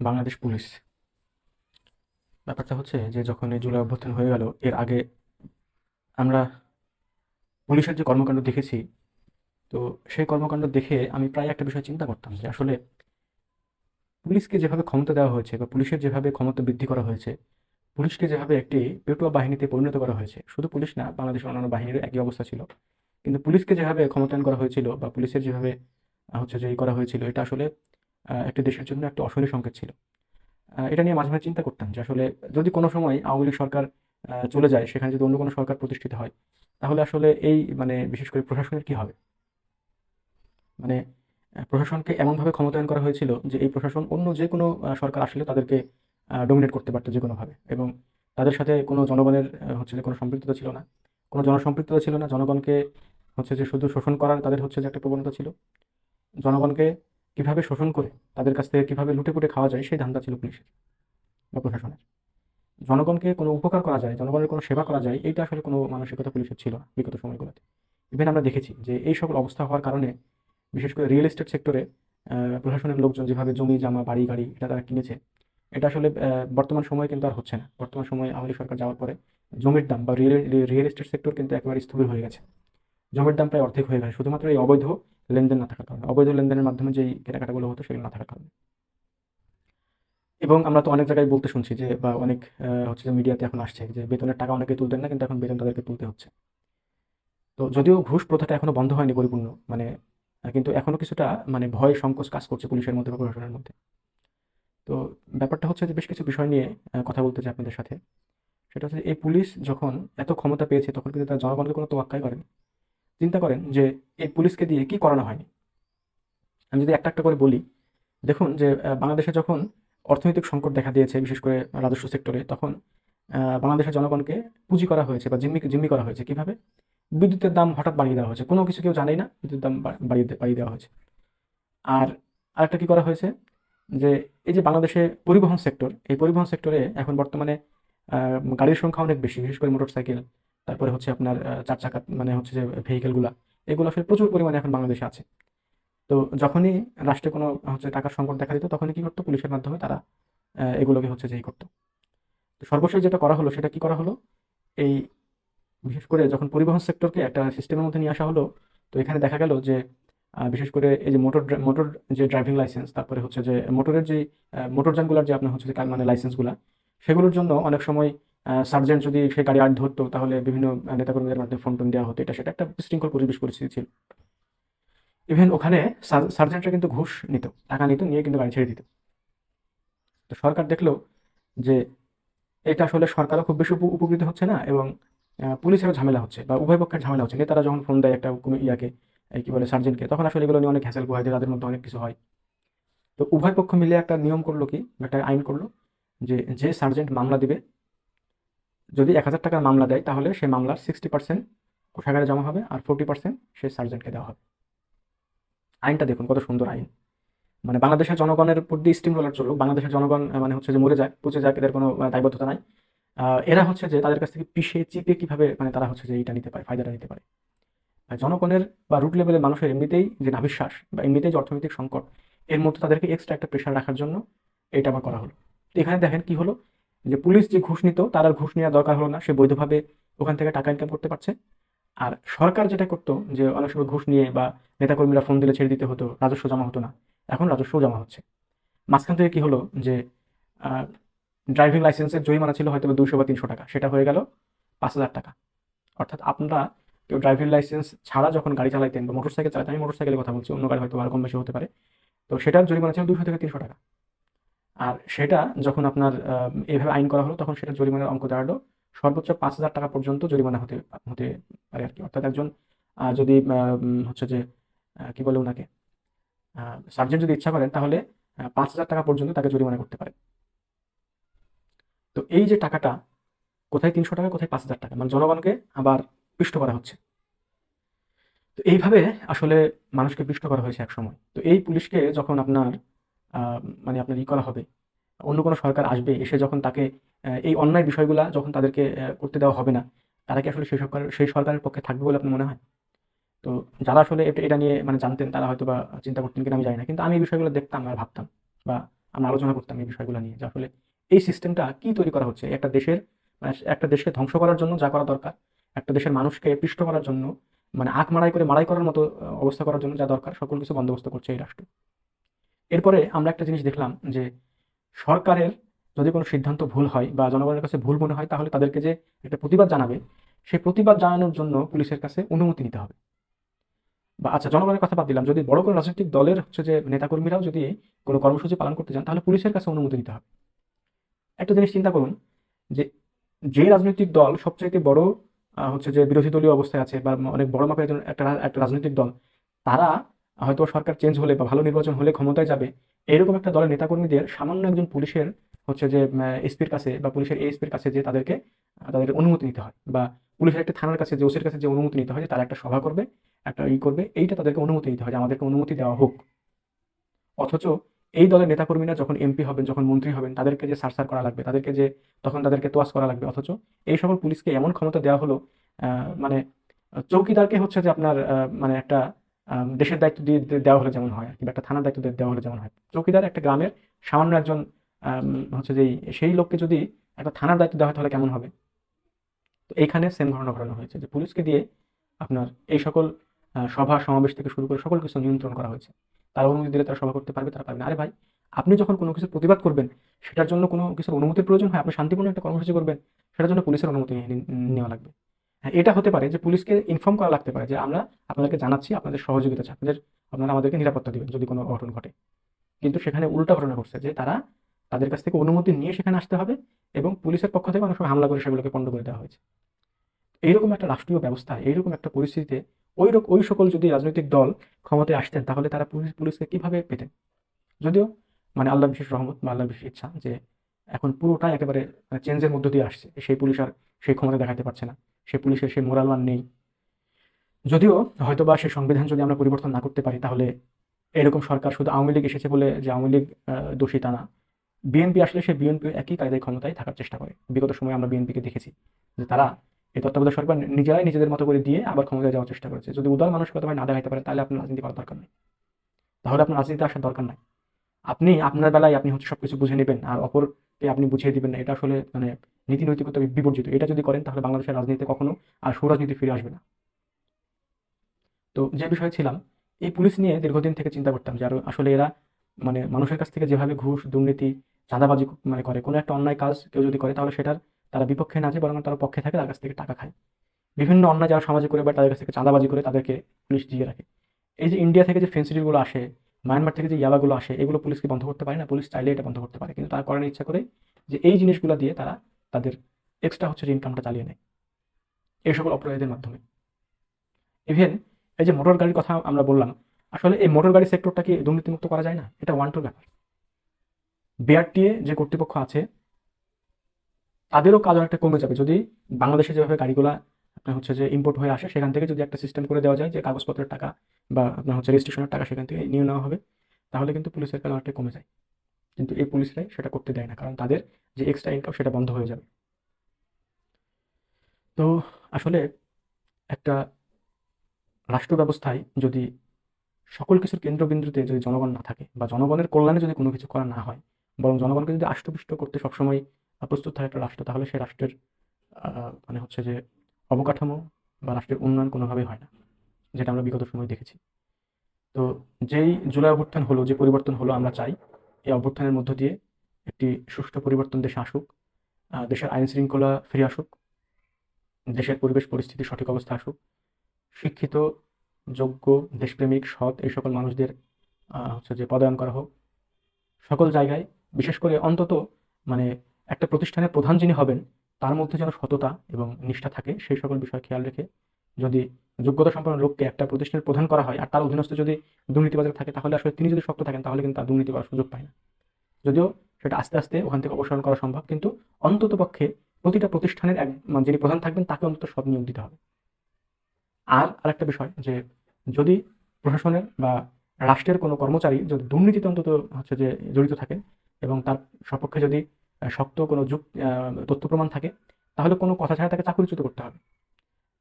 Bangladesh police. ব্যাপারটা হচ্ছে যে যখন এই জুলাই অভ্যুত্থান হয়ে গেল, এর আগে আমরা পুলিশের যে কর্মকাণ্ড দেখেছি, তো সেই কর্মকাণ্ড দেখে আমি প্রায় একটা বিষয় চিন্তা করতাম যে আসলে পুলিশকে যেভাবে ক্ষমতা দেওয়া হয়েছে বা পুলিশের যেভাবে ক্ষমতা বৃদ্ধি করা হয়েছে, পুলিশকে যেভাবে একটি পেটুয়া বাহিনীতে পরিণত করা হয়েছে, শুধু পুলিশ না, বাংলাদেশের অন্যান্য বাহিনীর একই অবস্থা ছিল। কিন্তু পুলিশকে যেভাবে ক্ষমতায়ন করা হয়েছিল বা পুলিশের যেভাবে, হচ্ছে যে করা হয়েছিল, এটা আসলে একটি দেশের জন্য একটা অশনি সংকেত ছিল। এটা নিয়ে মাঝে মাঝে চিন্তা করতাম যে আসলে যদি কোনো সময় আওয়ামী লীগ সরকার চলে যায়, সেখানে যদি অন্য কোনো সরকার প্রতিষ্ঠিত হয়, তাহলে আসলে এই মানে বিশেষ করে প্রশাসনের কি হবে? মানে প্রশাসনকে এমনভাবে ক্ষমতায়ন করা হয়েছিল যে এই প্রশাসন অন্য যে কোনো সরকার আসলে তাদেরকে ডোমিনেট করতে পারতো যে কোনোভাবে এবং তাদের সাথে কোনো জনগণের হচ্ছে যে কোনো সম্পৃক্ততা ছিল না। কোনো জনসম্পৃক্ততা ছিল না। জনগণকে হচ্ছে যে শুধু শোষণ করার তাদের হচ্ছে যে একটা প্রবণতা ছিল। জনগণকে কীভাবে শোষণ করে তাদের কাছ থেকে কীভাবে লুটে পুটে খাওয়া যায়, সেই ধান্দা ছিল পুলিশের বা প্রশাসনের জনগণকে কোনো উপকার করা যায়, জনগণের কোনো সেবা করা যায়, এইটা আসলে কোনো মানসিকতা পুলিশের ছিল না বিগত সময়গুলোতে। ইভেন আমরা দেখেছি যে এই সকল অবস্থা হওয়ার কারণে বিশেষ করে রিয়েল এস্টেট সেক্টরে প্রশাসনের লোকজন যেভাবে জমি, জামা, বাড়ি, গাড়ি এটা তারা কিনেছে, এটা আসলে বর্তমান সময়ে কিন্তু আর হচ্ছে না। বর্তমান সময়ে আওয়ামী সরকার যাওয়ার পরে জমির দাম বা রিয়েল রিয়েল এস্টেট সেক্টর কিন্তু একেবারে স্থবির হয়ে গেছে। জমির দাম প্রায় অর্ধেক হয়ে গেছে। শুধুমাত্র এই অবৈধ লেনদেন না থাকার কারণে। অবৈধ লেনদেনের মাধ্যমে যেই কেনাকাটাগুলো হতো সেগুলো না থাকার কারণে। এবং আমরা তো অনেক জায়গায় বলতে শুনছি যে, বা অনেক হচ্ছে যে মিডিয়াতে এখন আসছে যে বেতনের টাকা অনেকে তুলতেন না, কিন্তু এখন বেতন তাদেরকে তুলতে হচ্ছে। তো যদিও ঘুষ প্রথাটা এখনও বন্ধ হয়নি পরিপূর্ণ মানে কিন্তু এখনও কিছুটা মানে ভয় সংকোচ কাজ করছে পুলিশের মধ্যে বা প্রশাসনের মধ্যে। তো ব্যাপারটা হচ্ছে যে বেশ কিছু বিষয় নিয়ে কথা বলতে চাই আপনাদের সাথে। সেটা হচ্ছে এই পুলিশ যখন এত ক্ষমতা পেয়েছে, তখন কিন্তু তারা জনগণকে কোনো তোয়াক্কাই করেনি। চিন্তা করেন যে এই পুলিশকে দিয়ে কি করানো হয়নি। আমি যদি একটা একটা করে বলি, দেখুন যে বাংলাদেশে যখন অর্থনৈতিক সংকট দেখা দিয়েছে, বিশেষ করে রাজস্ব সেক্টরে, তখন বাংলাদেশের জনগণকে পুঁজি করা হয়েছে বা জিম্মি জিম্মি করা হয়েছে। কীভাবে? বিদ্যুতের দাম হঠাৎ বাড়িয়ে দেওয়া হয়েছে। কোনো কিছু কেউ জানেই না, বিদ্যুতের দাম বাড়িয়ে বাড়িয়ে দেওয়া হয়েছে। আর আরেকটা কি করা হয়েছে? যে, এই যে বাংলাদেশে পরিবহন সেক্টর, এই পরিবহন সেক্টরে এখন বর্তমানে গাড়ির সংখ্যা অনেক বেশি, বিশেষ করে মোটর সাইকেল তারপরে হচ্ছে আপনার চার চাকা মানে হচ্ছে যে ভেহিকেলগুলা এগুলো আসলে প্রচুর পরিমাণে এখন বাংলাদেশে আছে। তো যখনই রাষ্ট্রে কোনো হচ্ছে টাকার সংকট দেখা দিত, তখনই কি করতো? পুলিশের মাধ্যমে তারা এগুলোকে হচ্ছে যেই করতো। তো সর্বশেষ যেটা করা হলো, সেটা কি করা হলো? এই বিশেষ করে যখন পরিবহন সেক্টরকে একটা সিস্টেমের মধ্যে নিয়ে আসা হলো, তো এখানে দেখা গেল যে বিশেষ করে এই যে মোটর মোটর যে ড্রাইভিং লাইসেন্স তারপরে হচ্ছে যে মোটরের যে মোটরযানগুলোর যে আপনার হচ্ছে মানে লাইসেন্সগুলা সেগুলোর জন্য অনেক সময় সার্জেন্ট যদি সে গাড়ি আট ধরতো, তাহলে বিভিন্ন নেতাকর্মীদের মাধ্যমে ফোন টোন দেওয়া হতো। এটা সেটা একটা বিশৃঙ্খল পরিবেশ পরিস্থিতি ছিল। ইভেন ওখানে সার্জেন্টরা কিন্তু ঘুষ নিত, টাকা নিত, নিয়ে কিন্তু গাড়ি ছেড়ে দিত। তো সরকার দেখল যে এটা আসলে সরকারও খুব বেশি উপ- উপকৃত হচ্ছে না এবং পুলিশেরও ঝামেলা হচ্ছে বা উভয় পক্ষের ঝামেলা হচ্ছে। নেতারা যখন ফোন দেয় একটা কোনো ইয়াকে কি বলে সার্জেন্টকে, তখন আসলে এগুলো নিয়ে অনেক হ্যাসেল হয় যে তাদের মধ্যে অনেক কিছু হয়। তো উভয় পক্ষ মিলে একটা নিয়ম করল কি একটা আইন করল যে যে সার্জেন্ট মামলা দিবে যদি এক হাজার টাকার মামলা দেয়, তাহলে সেই মামলার সিক্সটি পার্সেন্ট কোষাগারে জমা হবে আর ফোর্টি পার্সেন্ট সে সার্জেন্টকে দেওয়া হবে। আইনটা দেখুন, কত সুন্দর আইন। মানে বাংলাদেশের জনগণের উপর দিয়ে স্টিম রোলার চলুক, বাংলাদেশের জনগণ মানে হচ্ছে যে মরে যায় পচে যায় এদের কোনো দায়বদ্ধতা নাই। এরা হচ্ছে যে তাদের কাছ থেকে পিষে, চিপে কীভাবে মানে তারা হচ্ছে যে এইটা নিতে পারে, ফায়দাটা নিতে পারে। জনগণের বা রুট লেভেলের মানুষের এমনিতেই যে নাভিশ্বাস বা এমনিতেই যে অর্থনৈতিক সংকট, এর মধ্যে তাদেরকে এক্সট্রা একটা প্রেশার রাখার জন্য এটা আবার করা হলো। এখানে দেখেন কি হলো? যে পুলিশ যে ঘুষ নিত, তার আর ঘুষ নেওয়ার দরকার হলো না। সে বৈধভাবে ওখান থেকে টাকা ইনকাম করতে পারছে। আর সরকার যেটা করতো, যে অনেক সময় ঘুষ নিয়ে বা নেতাকর্মীরা ফোন দিলে ছেড়ে দিতে হতো, রাজস্ব জমা হতো না। এখন রাজস্ব জমা হচ্ছে। মাঝখান থেকে কি হলো, যে ড্রাইভিং লাইসেন্সের জরিমানা ছিল হয়তো দুশো বা তিনশো টাকা। সেটা হয়ে গেল পাঁচ হাজার টাকা। অর্থাৎ আপনারা কেউ ড্রাইভিং লাইসেন্স ছাড়া যখন গাড়ি চালাইতেন বা মোটর সাইকেল চালাতেন, আমি মোটর সাইকেলের কথা বলছি, অন্য গাড়ি হয়তো আরও কম বেশি হতে পারে। তো সেটার জরিমানা ছিল দুশো থেকে তিনশো টাকা। আর সেটা যখন আপনার আহ, এইভাবে আইন করা হলো তখন সেটা জরিমানার অঙ্ক দাঁড়াল সর্বোচ্চ পাঁচ হাজার টাকা পর্যন্ত জরিমানা হতে হতে পারে আর কি। অর্থাৎ একজন যদি হচ্ছে যে কি বলে ওনাকে সার্জেন্ট যদি ইচ্ছা করেন তাহলে পাঁচ হাজার টাকা পর্যন্ত তাকে জরিমানা করতে পারে। তো এই যে টাকাটা কোথায় তিনশো টাকা কোথায় পাঁচ হাজার টাকা? মানে জনগণকে আবার পিষ্ট করা হচ্ছে। তো এইভাবে আসলে মানুষকে পিষ্ট করা হয়েছে এক সময়। তো এই পুলিশকে যখন আপনার মানে আপনার ই করা হবে। অন্য কোনো সরকার আসবে, এসে যখন তাকে এই অন্যায় বিষয়গুলা যখন তাদেরকে করতে দেওয়া হবে না, তারা কি আসলে সেই সরকার, সেই সরকারের পক্ষে থাকবে বলে আপনার মনে হয়? তো যারা আসলে এটা এটা নিয়ে মানে জানতেন, তারা হয়তো বা চিন্তা করতেন কিনা আমি জানি না, কিন্তু আমি এই বিষয়গুলো দেখতাম আর ভাবতাম বা আমরা আলোচনা করতাম এই বিষয়গুলো নিয়ে যে আসলে এই সিস্টেমটা কি তৈরি করা হচ্ছে? একটা দেশের মানে একটা দেশকে ধ্বংস করার জন্য যা করা দরকার, একটা দেশের মানুষকে পিষ্ট করার জন্য মানে আখ মারাই করে মারাই করার মতো, অবস্থা করার জন্য যা দরকার, সকল কিছু বন্দোবস্ত করছে এই রাষ্ট্র। এরপরে আমরা একটা জিনিস দেখলাম যে সরকারের যদি কোনো সিদ্ধান্ত ভুল হয় বা জনগণের কাছে ভুল মনে হয়, তাহলে তাদেরকে যে একটা প্রতিবাদ জানাবে, সেই প্রতিবাদ জানানোর জন্য পুলিশের কাছে অনুমতি নিতে হবে। বা আচ্ছা জনগণের কথা বাদ দিলাম। যদি বড় কোনো রাজনৈতিক দলের হচ্ছে যে নেতাকর্মীরাও যদি কোনো কর্মসূচি পালন করতে চান, তাহলে পুলিশের কাছে অনুমতি নিতে হবে। একটা জিনিস চিন্তা করুন যে যে রাজনৈতিক দল সবচাইতে বড় হচ্ছে যে বিরোধী দলীয় অবস্থায় আছে বা অনেক বড় মাপের একটা একটা রাজনৈতিক দল, তারা হয়তো সরকার চেঞ্জ হলে বা ভালো নির্বাচন হলে ক্ষমতায় যাবে। এরকম একটা দলের নেতাকর্মীদের সামান্য একজন পুলিশের হচ্ছে যে এসপির কাছে বা পুলিশের এসপির কাছে যে তাদেরকে তাদের অনুমতি নিতে হয় বা পুলিশের একটা থানার কাছে যে ওসির কাছে যে অনুমতি নিতে হয় যে তারা একটা সভা করবে, একটা ই করবে, এইটা তাদেরকে অনুমতি নিতে হয় যে আমাদেরকে অনুমতি দেওয়া হোক। অথচ এই দলের নেতাকর্মীরা যখন এমপি হবেন, যখন মন্ত্রী হবেন, তাদেরকে যে সারসার করা লাগবে, তাদেরকে যে, তখন তাদেরকে তোয়াজ করা লাগবে। অথচ এই সকল পুলিশকে এমন ক্ষমতা দেওয়া হলো মানে চৌকিদারকে হচ্ছে যে আপনার মানে একটা দেশের দায়িত্ব দিয়ে দেওয়া হলে যেমন হয়, কিংবা একটা থানার দায়িত্ব দিয়ে দেওয়া হলে যেমন হয়। চৌকিদার একটা গ্রামের সামান্য একজন হচ্ছে যে সেই লোককে যদি একটা থানার দায়িত্ব দেওয়া হয় তাহলে কেমন হবে? তো এইখানে সেম ঘটনা ঘটানো হয়েছে যে পুলিশকে দিয়ে আপনার এই সকল সভা সমাবেশ থেকে শুরু করে সকল কিছু নিয়ন্ত্রণ করা হয়েছে। তারা অনুমতি দিলে তারা সভা করতে পারবে, তারা পারবে আরে ভাই, আপনি যখন কোনো কিছু প্রতিবাদ করবেন, সেটার জন্য কোনো কিছুর অনুমতির প্রয়োজন হয়, আপনি শান্তিপূর্ণ একটা কর্মসূচি করবেন, সেটার জন্য পুলিশের অনুমতি নেওয়া লাগবে। এটা হতে পারে যে পুলিশকে ইনফর্ম করা লাগতে পারে যে আমরা আপনাদেরকে জানাচ্ছি, আপনাদের সহযোগিতা চাই, আপনাদের, আপনারা আমাদেরকে নিরাপত্তা দিবেন যদি কোনো অঘটন ঘটে। কিন্তু সেখানে উল্টা ঘটনা ঘটছে যে তারা তাদের কাছ থেকে অনুমতি নিয়ে সেখানে আসতে হবে এবং পুলিশের পক্ষ থেকে অনেক হামলা করে সেগুলোকে পণ্ড করে দেওয়া হয়েছে। এইরকম একটা রাষ্ট্রীয় ব্যবস্থা, এইরকম একটা পরিস্থিতিতে ওই ওই সকল যদি রাজনৈতিক দল ক্ষমতায় আসতেন তাহলে তারা পুলিশ, পুলিশকে কীভাবে পেতেন? যদিও মানে আল্লাহ বিশেষ রহমত বা আল্লাহ বিশেষ ইচ্ছা যে এখন পুরোটাই একেবারে চেঞ্জের মধ্য দিয়ে আসছে, সেই পুলিশ আর সেই ক্ষমতা দেখাতে পারছে না। সেই পুলিশের সেই মোরাল মান নেই। যদিও হয়তো বা সেই সংবিধান যদি আমরা পরিবর্তন না করতে পারি, তাহলে এরকম সরকার শুধু আওয়ামী লীগ এসেছে বলে যে আওয়ামী লীগ দোষী তা না। বিএনপি আসলে সে বিএনপি একই কায়দায় ক্ষমতায় থাকার চেষ্টা করে। বিগত সময়ে আমরা বিএনপিকে দেখেছি যে তারা এই তত্ত্বাবধায়ক সরকার নিজেরাই নিজেদের মতো করে দিয়ে আবার ক্ষমতায় যাওয়ার চেষ্টা করেছে। যদি উদার ভাই না দেখাইতে পারে, তাহলে আপনার রাজনীতি করার দরকার নেই। তাহলে আপনার রাজনীতিতে আসার দরকার নাই। আপনি আপনার বেলায় আপনি হচ্ছে সবকিছু বুঝে নেবেন, আর অপরকে আপনি বুঝিয়ে দিবেন না, এটা আসলে মানে নীতি নৈতিকতা বিবর্জিত। এটা যদি করেন, তাহলে বাংলাদেশের রাজনীতিতে কখনো আর সুরাজনীতি ফিরে আসবে না। তো যে বিষয়ে ছিলাম, এই পুলিশ নিয়ে দীর্ঘদিন থেকে চিন্তা করতাম যে আসলে এরা মানে মানুষের কাছ থেকে যেভাবে ঘুষ, দুর্নীতি, চাঁদাবাজি মানে করে, কোনো একটা অন্যায় কাজ কেউ যদি করে, তাহলে সেটার তারা বিপক্ষে না যায় বরং তারা পক্ষে থাকে, তার কাছ থেকে টাকা খায়। বিভিন্ন অন্যায় যারা সমাজে করে বা তাদের কাছ থেকে চাঁদাবাজি করে, তাদেরকে পুলিশ দিয়ে রাখে। এই যে ইন্ডিয়া থেকে যে ফেন্সিডিলগুলো আসে মায়ানমার থেকে যে ইয়াবাগুলো আসে, এগুলো পুলিশকে বন্ধ করতে পারে না পুলিশ চাইলে এটা বন্ধ করতে পারে। কিন্তু তারা করার ইচ্ছা করে যে এই জিনিসগুলো দিয়ে তারা তাদের এক্সট্রা হচ্ছে ইনকামটা চালিয়ে নেয়। এই সকল অপরাধীদের মাধ্যমে। ইভেন এই যে মোটর গাড়ির কথা আমরা বললাম, আসলে এই মোটর গাড়ি সেক্টরটাকে দুর্নীতিমুক্ত করা যায় না? এটা ওয়ান টুর ব্যাপার। বিআরটিএ যে কর্তৃপক্ষ আছে, তাদেরও কাজ অনেকটা কমে যাবে। যদি বাংলাদেশে যেভাবে গাড়িগুলা হচ্ছে যে ইম্পোর্ট হয়ে আসে, সেখান থেকে যদি একটা সিস্টেম করে দেওয়া যায় যে কাগজপত্রের টাকা বা আপনার হচ্ছে রেজিস্ট্রেশনের টাকা সেখান থেকে নিয়ে নেওয়া হবে, তাহলে কিন্তু পুলিশের কাজ অনেকটা কমে যায়। কিন্তু এই পুলিশরাই সেটা করতে দেয় না, কারণ তাদের যে এক্সট্রা ইনকাম সেটা বন্ধ হয়ে যাবে। তো আসলে একটা রাষ্ট্র ব্যবস্থায় যদি সকল কিছুর কেন্দ্রবিন্দুতে যদি জনগণ না থাকে বা জনগণের কল্যাণে যদি কোনো কিছু করা না হয়, বরং জনগণকে যদি আষ্টপুষ্ট করতে সবসময় প্রস্তুত থাকে একটা রাষ্ট্র, তাহলে সেই রাষ্ট্রের মানে হচ্ছে যে অবকাঠামো বা রাষ্ট্রের উন্নয়ন কোনোভাবেই হয় না, যেটা আমরা বিগত সময় দেখেছি। তো যেই জুলাই অভ্যুত্থান হলো, যে পরিবর্তন হলো আমরা চাই, এই অভ্যুত্থানের মধ্য দিয়ে একটি সুষ্ঠু পরিবর্তন দেশে আসুক দেশের আইন শৃঙ্খলা ফিরে আসুক, দেশের পরিবেশ পরিস্থিতি সঠিক অবস্থা আসুক, শিক্ষিত, যোগ্য, দেশপ্রেমিক, সৎ এই সকল মানুষদের হচ্ছে যে পদায়ন করা হোক, সকল জায়গায়, বিশেষ করে অন্তত মানে একটা প্রতিষ্ঠানের প্রধান যিনি হবেন তার মধ্যে যেন সততা এবং নিষ্ঠা থাকে, সেই সকল বিষয় খেয়াল রেখে যদি যোগ্যতা সম্পন্ন লোককে একটা প্রতিষ্ঠানের প্রধান করা হয় আর তার অধীনস্থ যদি দুর্নীতিবাজার থাকে, তাহলে আসলে তিনি যদি শক্ত থাকেন, তাহলে কিন্তু তার দুর্নীতি করার সুযোগ পায় না। যদিও সেটা আস্তে আস্তে ওখান থেকে অপসারণ করা সম্ভব, কিন্তু অন্তত পক্ষে প্রতিটা প্রতিষ্ঠানের এক মানে যিনি প্রধান থাকবেন, তাকে অন্তত সব নিয়োগ দিতে হবে। আর আরেকটা বিষয় যে যদি প্রশাসনের বা রাষ্ট্রের কোনো কর্মচারী যদি দুর্নীতিতে অন্তত হচ্ছে যে জড়িত থাকেন এবং তার সপক্ষে যদি শক্ত কোনো যুগ তথ্য প্রমাণ থাকে, তাহলে কোনো কথা ছাড়া তাকে চাকরিচ্যুত করতে হবে।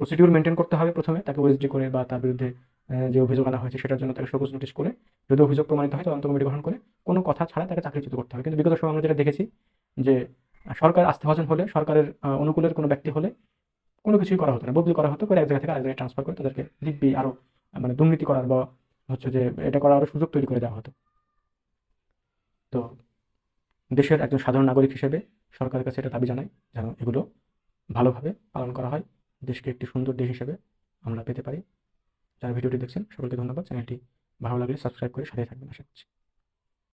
প্রসিডিউর মেনটেন করতে হবে প্রথমে, তাকে ওএসডি করে বা তার বিরুদ্ধে যে অভিযোগ আনা হয়েছে সেটার জন্য তাকে সবুজ নোটিশ করে, যদি অভিযোগ প্রমাণিত হয় তদন্ত কমিটি গঠন করে, কোনো কথা ছাড়া তাকে চাকরিচ্যুত করতে হবে। কিন্তু বিগত সময় আমরা যেটা দেখেছি যে সরকার আস্থাভাজন হলে, সরকারের অনুকূলের কোনো ব্যক্তি হলে কোনো কিছুই করা হতো না। বদলি করা হতো করে এক জায়গা থেকে আরেক জায়গায় ট্রান্সফার করে তাদেরকে দিব্যি আরও মানে দুর্নীতি করার বা হচ্ছে যে, এটা করার আরও সুযোগ তৈরি করে দেওয়া হতো। তো দেশের একজন সাধারণ নাগরিক হিসেবে সরকারের কাছে এটা দাবি জানাই, যেন এগুলো ভালোভাবে পালন করা হয়। দেশকে একটি সুন্দর দেশ হিসেবে আমরা পেতে পারি। যারা ভিডিওটি দেখছেন, সকলকে ধন্যবাদ। চ্যানেলটি ভালো লাগলে সাবস্ক্রাইব করে সাথে থাকবেন, আশা করছি।